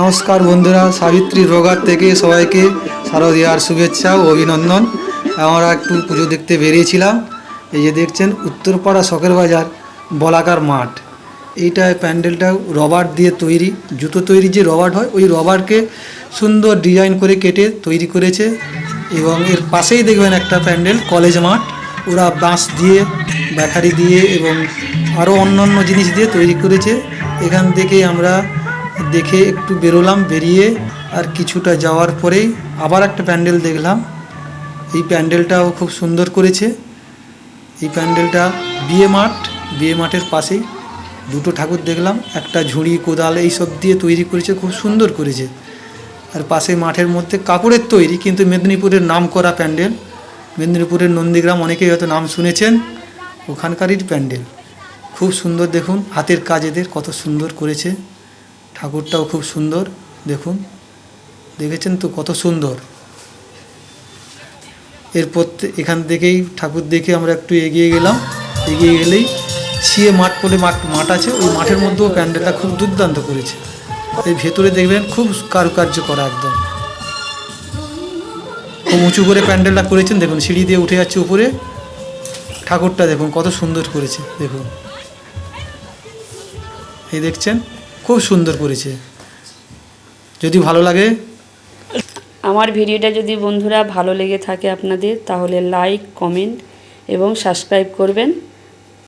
নমস্কার বন্ধুরা, সাবিত্রী রোগার থেকে সবাইকে শারদীয়ার শুভেচ্ছা ও অভিনন্দন। আমরা একটু পুজো দেখতে বেরিয়েছিলাম। এই যে দেখছেন, উত্তরপাড়া শখের বাজার, বলাকার মাঠ। এইটা প্যান্ডেলটা রবার দিয়ে তৈরি, জুতো তৈরি যে রবার হয়, ওই রবারকে সুন্দর ডিজাইন করে কেটে তৈরি করেছে এবং এর পাশেই দেখবেন একটা প্যান্ডেল, কলেজ মাঠ। ওরা বাঁশ দিয়ে, ব্যাটারি দিয়ে এবং আরও অন্য অন্য জিনিস দিয়ে তৈরি করেছে। এখান থেকে আমরা দেখে একটু বেরোলাম, বেরিয়ে আর কিছুটা যাওয়ার পরেই আবার একটা প্যান্ডেল দেখলাম। এই প্যান্ডেলটাও খুব সুন্দর করেছে। এই প্যান্ডেলটা বিয়ে মাঠ, বিয়ে মাঠের পাশেই দুটো ঠাকুর দেখলাম, একটা ঝুড়ি, কোদাল এইসব দিয়ে তৈরি করেছে, খুব সুন্দর করেছে। আর পাশে মাঠের মধ্যে কাপড়ের তৈরি, কিন্তু মেদিনীপুরের নাম করা প্যান্ডেল। মেদিনীপুরের নন্দীগ্রাম অনেকেই হয়তো নাম শুনেছেন, ওখানকারই প্যান্ডেল। খুব সুন্দর দেখুন, হাতের কাজ এদের, কত সুন্দর করেছে। ঠাকুরটাও খুব সুন্দর, দেখুন। দেখেছেন তো কত সুন্দর? এরপর এখান থেকেই ঠাকুর দেখে আমরা একটু এগিয়ে গেলাম। এগিয়ে গেলেই ছিয়ে মাঠ বলে মাঠ মাঠ আছে, ওই মাঠের মধ্যেও প্যান্ডেলটা খুব দুর্দান্ত করেছে। এই ভেতরে দেখবেন খুব কারুকার্য করা একদম। খুব উঁচু করে প্যান্ডেলটা করেছেন, দেখুন, সিঁড়ি দিয়ে উঠে যাচ্ছে উপরে। ঠাকুরটা দেখুন, কত সুন্দর করেছে, দেখুন। এই দেখছেন? খুব সুন্দর করেছে। যদি ভালো লাগে। আমার ভিডিওটা যদি বন্ধুরা ভালো লেগে থাকে আপনাদের, তাহলে লাইক কমেন্ট এবং সাবস্ক্রাইব করবেন।